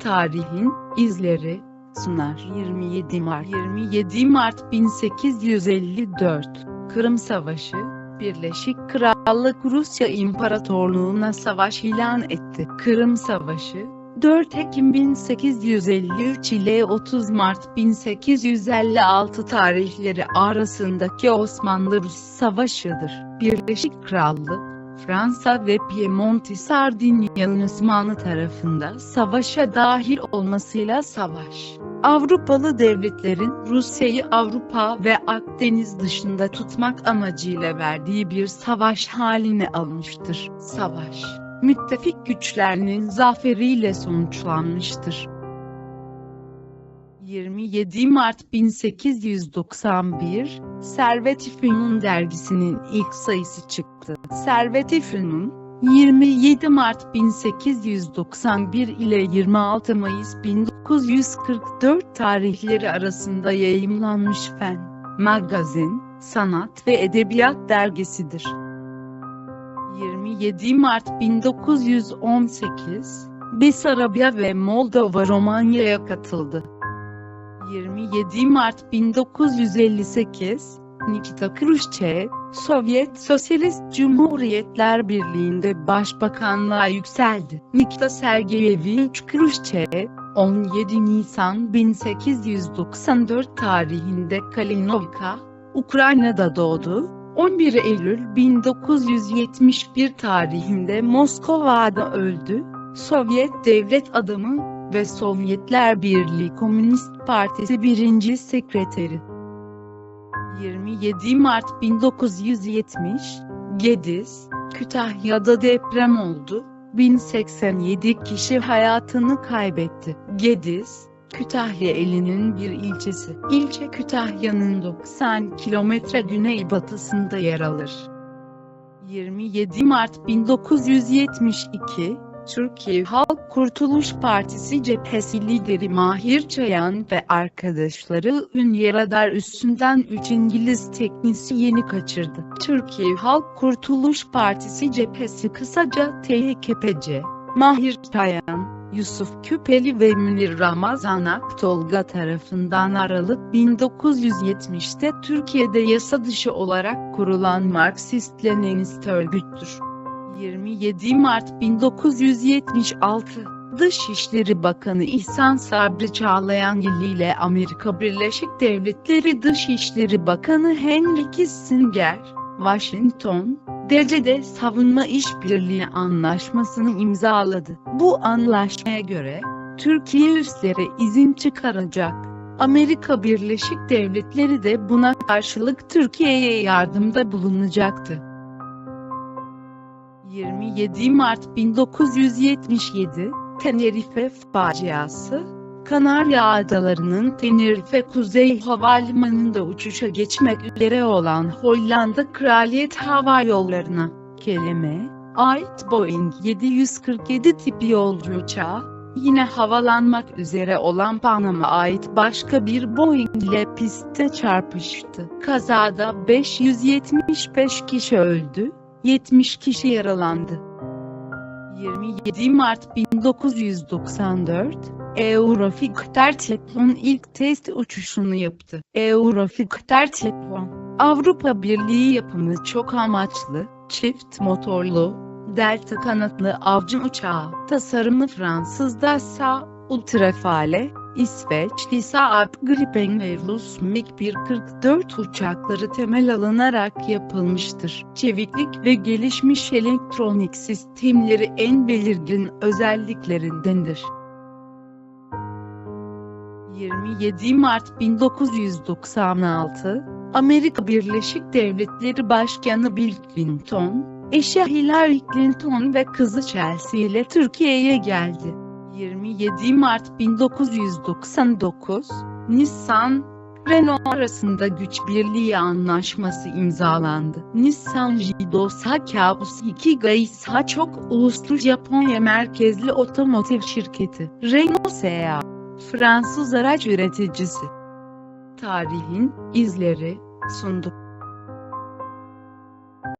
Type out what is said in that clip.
Tarihin izleri sunar. 27 Mart 27 Mart 1854 Kırım Savaşı Birleşik Krallık Rusya İmparatorluğu'na savaş ilan etti. Kırım Savaşı 4 Ekim 1853 ile 30 Mart 1856 tarihleri arasındaki Osmanlı-Rus Savaşı'dır. Birleşik Krallık, Fransa ve Piemonte Sardinya'nın Osmanlı tarafında savaşa dahil olmasıyla savaş. Avrupalı devletlerin Rusya'yı Avrupa ve Akdeniz dışında tutmak amacıyla verdiği bir savaş haline almıştır. Savaş, müttefik güçlerinin zaferiyle sonuçlanmıştır. 27 Mart 1891, Servet-i Fünun dergisinin ilk sayısı çıktı. Servet-i Fünun, 27 Mart 1891 ile 26 Mayıs 1944 tarihleri arasında yayımlanmış fen, magazin, sanat ve edebiyat dergisidir. 27 Mart 1918, Besarabya ve Moldova Romanya'ya katıldı. 27 Mart 1958, Nikita Khrushchev, Sovyet Sosyalist Cumhuriyetler Birliği'nde başbakanlığa yükseldi. Nikita Sergeyevich Khrushchev, 17 Nisan 1894 tarihinde Kalinovka, Ukrayna'da doğdu. 11 Eylül 1971 tarihinde Moskova'da öldü. Sovyet devlet adamı ve Sovyetler Birliği Komünist Partisi birinci sekreteri. 27 Mart 1970, Gediz, Kütahya'da deprem oldu. 1087 kişi hayatını kaybetti. Gediz, Kütahya elinin bir ilçesi. İlçe Kütahya'nın 90 kilometre güneybatısında yer alır. 27 Mart 1972, Türkiye Halk Kurtuluş Partisi cephesi lideri Mahir Çayan ve arkadaşları Ünye radar üstünden 3 İngiliz teknisyeni kaçırdı. Türkiye Halk Kurtuluş Partisi cephesi kısaca THKPC, Mahir Çayan, Yusuf Küpeli ve Münir Ramazan Aktolga tarafından Aralık 1970'te Türkiye'de yasa dışı olarak kurulan Marksist-Leninist örgüttür. 27 Mart 1976, Dışişleri Bakanı İhsan Sabri Çağlayan ile Amerika Birleşik Devletleri Dışişleri Bakanı Henry Kissinger, Washington, DC'de savunma işbirliği anlaşmasını imzaladı. Bu anlaşmaya göre, Türkiye üslere izin çıkaracak. Amerika Birleşik Devletleri de buna karşılık Türkiye'ye yardımda bulunacaktı. 27 Mart 1977, Tenerife faciası, Kanarya Adaları'nın Tenerife Kuzey Havalimanı'nda uçuşa geçmek üzere olan Hollanda Kraliyet Hava Yolları'na, kelime, ait Boeing 747 tipi yolcu uçağı, yine havalanmak üzere olan Panama ait başka bir Boeing ile pistte çarpıştı. Kazada 575 kişi öldü, 70 kişi yaralandı. 27 Mart 1994, Eurofighter Teplon ilk test uçuşunu yaptı. Eurofighter Teplon, Avrupa Birliği yapımı çok amaçlı, çift motorlu, delta kanatlı avcı uçağı. Tasarımı Fransız Dassault Ultrafale, İsveçli Saab Gripen ve Rus MiG-144 uçakları temel alınarak yapılmıştır. Çeviklik ve gelişmiş elektronik sistemleri en belirgin özelliklerindendir. 27 Mart 1996, Amerika Birleşik Devletleri Başkanı Bill Clinton, eşi Hillary Clinton ve kızı Chelsea ile Türkiye'ye geldi. 27 Mart 1999, Nissan, Renault arasında güç birliği anlaşması imzalandı. Nissan Jidosa Kabus Ikigai Sa çok uluslu Japonya merkezli otomotiv şirketi. Renault SA, Fransız araç üreticisi. Tarihin izleri sundu.